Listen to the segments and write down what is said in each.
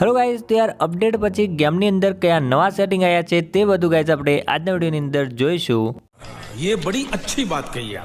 Hello guys તો યાર update પછી ગેમની અંદર કયા નવા સેટિંગ આવ્યા છે તે બધું ગાઈઝ આપણે આજના વિડીયોની અંદર જોઈશું. એ બડી અચ્છી વાત કહી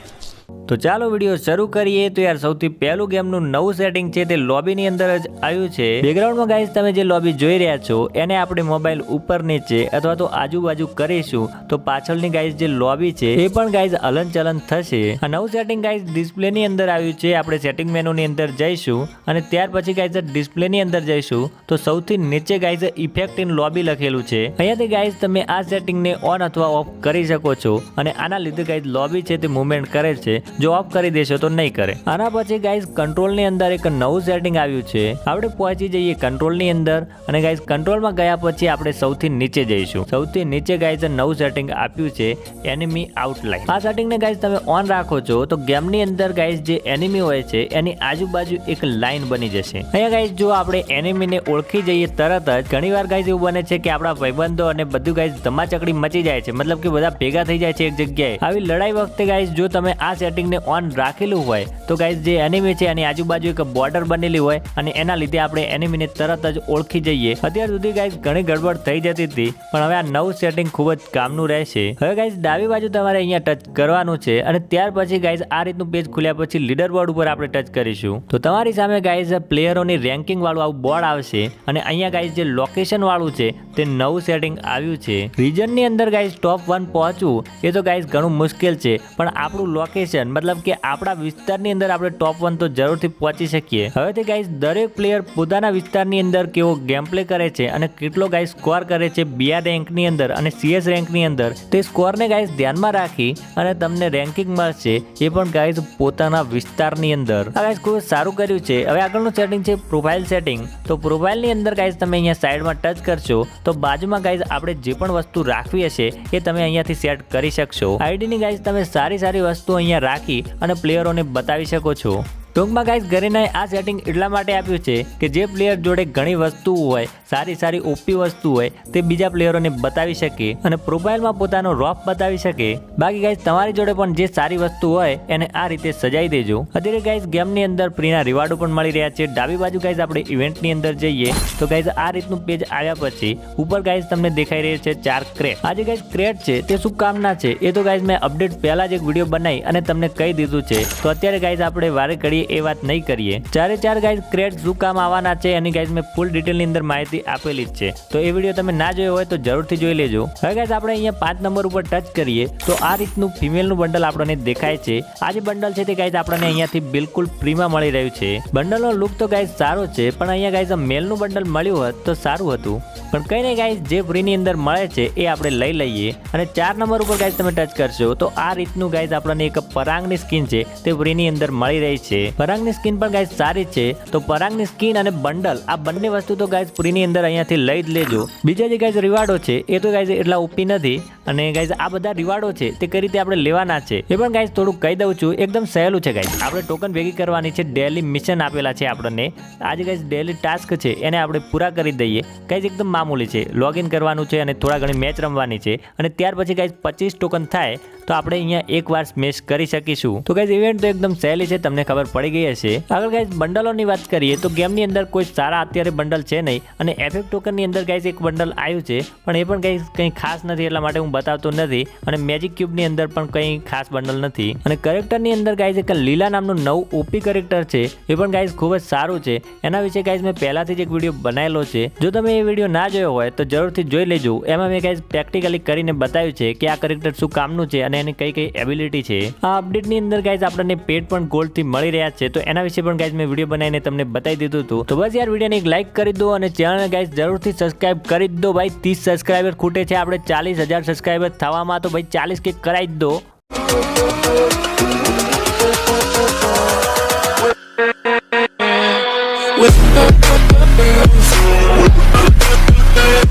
તો ચાલો વીડિયો શરૂ કરીએ. તો યાર, સૌથી પહેલું ગેમનું નવું સેટિંગ છે તે લોબીની અંદર જ આવ્યું છે. બેકગ્રાઉન્ડમાં ગાઈઝ તમે જે લોબી જોઈ રહ્યા છો, એને આપણે મોબાઈલ ઉપર નીચે અથવા તો આજુબાજુ કરીશું. તો પાછળની ગાઈઝ જે લોબી છે, એ પણ ગાઈઝ હલનચલન થશે. આ નવું સેટિંગ ગાઈઝ ડિસ્પ્લેની અંદર આવ્યું છે. આપણે સેટિંગ મેનુની અંદર જઈશું અને ત્યાર પછી ગાઈઝ ડિસ્પ્લેની અંદર જઈશું. તો સૌથી નીચે ગાઈઝ ઇફેક્ટ ઇન લોબી લખેલું છે. અહીંયાથી ગાઈઝ તમે આ સેટિંગને ઓન અથવા ઓફ કરી શકો છો અને આના લીધે ગાઈઝ લોબી છે તે મુવમેન્ટ કરે છે. જો ઓફ કરી દેશો તો નહીં કરે. આના પછી ગાઈઝ કંટ્રોલની અંદર એક નવું સેટિંગ આવ્યું છે. આપણે પહોંચી જઈએ કંટ્રોલની અંદર અને ગાઈઝ કંટ્રોલમાં ગયા પછી આપણે સૌથી નીચે જઈશું. સૌથી નીચે ગાઈઝ નવું સેટિંગ આપ્યું છે એનિમી આઉટલાઈન આ સેટિંગને ગાઈઝ તમે ઓન રાખો છો, તો ગેમની અંદર ગાઈઝ જે એનિમી હોય છે, એની આજુબાજુ એક લાઇન બની જશે. અહીંયા ગાઈઝ જો આપણે એનિમીને ઓળખી જઈએ તરત જ, ઘણીવાર ગાઈઝ એવું બને છે કે આપણા ભાઈબંધો અને બધું ગાઈઝ ધમાચકડી મચી જાય છે. મતલબ કે બધા ભેગા થઈ જાય છે એક જગ્યાએ. આવી લડાઈ વખતે ગાઈઝ જો તમે આ સેટિંગને ઓન રાખેલું હોય. તો ગાઈઝ જે એનિમી છે, એની આજુબાજુ એક બોર્ડર બનેલી હોય અને એના લીધે આપણે એનિમીને તરત જ ઓળખી જઈએ. અત્યાર સુધી ગાઈઝ ઘણી ગડબડ થઈ જતી હતી, પણ હવે આ નવું સેટિંગ ખૂબ જ કામનું રહેશે. હવે ગાઈઝ ડાબી બાજુ તમારે અહીંયા ટચ કરવાનું છે અને ત્યાર પછી ગાઈઝ આ રીતનું પેજ ખુલ્યા પછી લીડર બોર્ડ ઉપર આપણે ટચ કરીશું. તો તમારી સામે ગાઈઝ પ્લેયરોની રેન્કિંગ વાળું આવું બોર્ડ આવશે અને અહીંયા ગાઈઝ જે લોકેશન વાળું છે, તે નવું સેટિંગ આવ્યું છે. રિજનની અંદર ગાઈઝ ટોપ વન પહોંચવું એ તો ગાઈઝ ઘણું મુશ્કેલ છે, પણ આપણું લોકેશન મતલબ કે આપણા વિસ્તારની અંદર આપણે ટોપ વન તો જરૂરથી પહોંચી શકીએ. હવેથી ગાઈઝ દરેક પ્લેયર પોતાના વિસ્તારની અંદર કેવો ગેમ પ્લે કરે છે અને કેટલો ગાઈઝ સ્કોર કરે છે બીઆર રેન્કની અંદર અને સીએસ રેન્કની અંદર, તે સ્કોરને ગાઈઝ ધ્યાનમાં રાખી અને તમને રેન્કિંગ મળશે એ પણ ગાઈઝ પોતાના વિસ્તારની અંદર. આ ગાઈઝ ખૂબ સારું કર્યું છે. હવે આગળનું સેટિંગ છે પ્રોફાઇલ સેટિંગ તો પ્રોફાઇલની અંદર ગાઈઝ તમે અહીંયા સાઈડમાં ટચ કરશો, તો બાજુમાં ગાઈઝ આપણે જે પણ વસ્તુ રાખવી હશે એ તમે અહીંયાથી સેટ કરી શકશો. આઈડીની ગાઈઝ તમે સારી સારી વસ્તુ અહીંયા રાખી અને પ્લેયરોને બતાવી શકો છો. ટૂંકમાં ગાઈઝ, ગરીનાએ આ સેટિંગ એટલા માટે આપ્યું છે કે જે પ્લેયર જોડે ઘણી વસ્તુઓ હોય સારી સારી ઓપી વસ્તુ હોય તે બીજા પ્લેયરોને બતાવી શકે અને પ્રોફાઇલમાં પોતાનો રોફ બતાવી શકે. બાકી ગાઈઝ તમારી જોડે પણ જે સારી વસ્તુ હોય એને આ રીતે સજાઈ દેજો. અત્યારે ગાઈઝ ગેમની અંદર ફ્રીના રિવાર્ડો પણ મળી રહ્યા છે. ડાબી બાજુ ગાઈઝ આપણે ઇવેન્ટની અંદર જઈએ. તો ગાઈઝ આ રીતનું પેજ આવ્યા પછી ઉપર ગાઈઝ તમને દેખાઈ રહ્યું છે ચાર ક્રેટ આ જે ગાઈઝ ક્રેટ છે તે શું કામના છે. એ તો ગાઈઝ મેં અપડેટ પહેલા જ એક વીડિયો બનાવી અને તમને કહી દીધું છે. તો અત્યારે ગાઈઝ આપણે વારે કરીએ એ વાત નહીં કરીએ. ચારે ચાર ગાઈઝ ક્રેટ શું કામ આવવાના છે એની ગાઈઝ મેં ફૂલ ડિટેલની અંદર માહિતી આપેલી જ છે. તો એ વીડિયો તમે ના જોયો હોય તો જરૂરથી જોઈ લેજો. હવે ગાઈઝ આપણે અહીંયા પાંચ નંબર ઉપર ટચ કરીએ. તો આ રીતનું ફિમેલનું બંડલ આપણને દેખાય છે. આ જે બંડલ છે તે ગાઈઝ આપણને અહીંયાથી બિલકુલ ફ્રીમાં મળી રહ્યું છે. બંડલનો લુક તો ગાઈઝ સારો છે, પણ અહીંયા ગાઈઝ મેલનું બંડલ મળ્યું હોત તો સારું હતું. પણ કંઈ નહીં ગાઈઝ જે ફ્રીની અંદર મળે છે એ આપણે લઈ લઈએ. અને ચાર નંબર ઉપર ગાઈઝ તમે ટચ કરશો તો આ રીતનું ગાઈઝ આપણને એક પરાંગની સ્કીન છે તે ફ્રીની અંદર મળી રહી છે. પરાંગની સ્કીન પણ ગાઈઝ સારી છે. તો પરાંગની સ્કીન અને બંડલ આ બંને વસ્તુ તો ગાઈઝ ફ્રીની અંદર અહીંયાથી લઈ જ લેજો. બીજા જે ગાઈઝ રિવાર્ડો છે, એ તો ગાઈઝ એટલા ઓપી નથી. અને ગાઈઝ આ બધા રિવાર્ડો છે, તે કઈ રીતે આપણે લેવાના છે? એ પણ ગાઈઝ થોડુંક કહી દઉં છું, એકદમ સહેલું છે ગાઈઝ આપણે ટોકન ભેગી કરવાની છે ડેલી મિશન આપેલા છે આપણને. આજે ગાઈઝ ડેલી ટાસ્ક છે, એને આપણે પૂરા કરી દઈએ. ગાઈઝ એકદમ મામૂલી છે. લોગિન કરવાનું છે અને થોડા ઘણી મેચ રમવાની છે. અને ત્યાર પછી ગાઈઝ પચીસ ટોકન થાય, તો આપણે અહીંયા એકવાર સ્મેશ કરી શકીશું. તો ગાઈઝ ઇવેન્ટ તો એકદમ સહેલી છે, તમને ખબર પડી ગઈ હશે. આગળ ગાઈઝ બંડલોની વાત કરીએ, તો ગેમની અંદર કોઈ સારા અત્યારે બંડલ છે નહીં. અને એફએફ ટોકનની અંદર ગાઈઝ એક બંડલ આવ્યું છે, પણ એ પણ ગાઈઝ કંઈ ખાસ નથી એટલા માટે હું બતાવતો નથી અને મેજિક ક્યુબની અંદર પણ કંઈ ખાસ બંડલ નથી. અને કરેક્ટરની અંદર ગાઈઝ એક લીલા નામનું નવું ઓપી કરેક્ટર છે, એ પણ ગાઈઝ ખૂબ જ સારું છે. એના વિશે ગાઈઝ મેં પહેલાથી જ એક વીડિયો બનાવેલો છે. જો તમે એ વીડિયો ના જોયો હોય, તો જરૂરથી જોઈ લેજો. એમાં મેં ગાઈઝ પ્રેક્ટિકલી કરીને બતાવ્યું છે કે આ કરેક્ટર શું કામનું છે અને એની કઈ કઈ એબિલિટી છે. આ અપડેટની અંદર ગાઈઝ આપણને પેટ પણ ગોલ્ડથી મળી રહ્યા છે, તો એના વિશે પણ ગાઈઝ મેં વીડિયો બનાવીને તમને બતાવી દીધું હતું. તો બસ યાર, વિડીયોને એક લાઈક કરી દો અને ચેનલને ગાઈઝ જરૂરથી સબસ્ક્રાઈબ કરી દો ભાઈ. ત્રીસ સબસ્ક્રાઇબર ખૂટે છે, આપણે ચાલીસ હજાર સબસ્ક્રાઈબર થવામાં તો ભાઈ ચાલીસ કે કરાવી જ દો.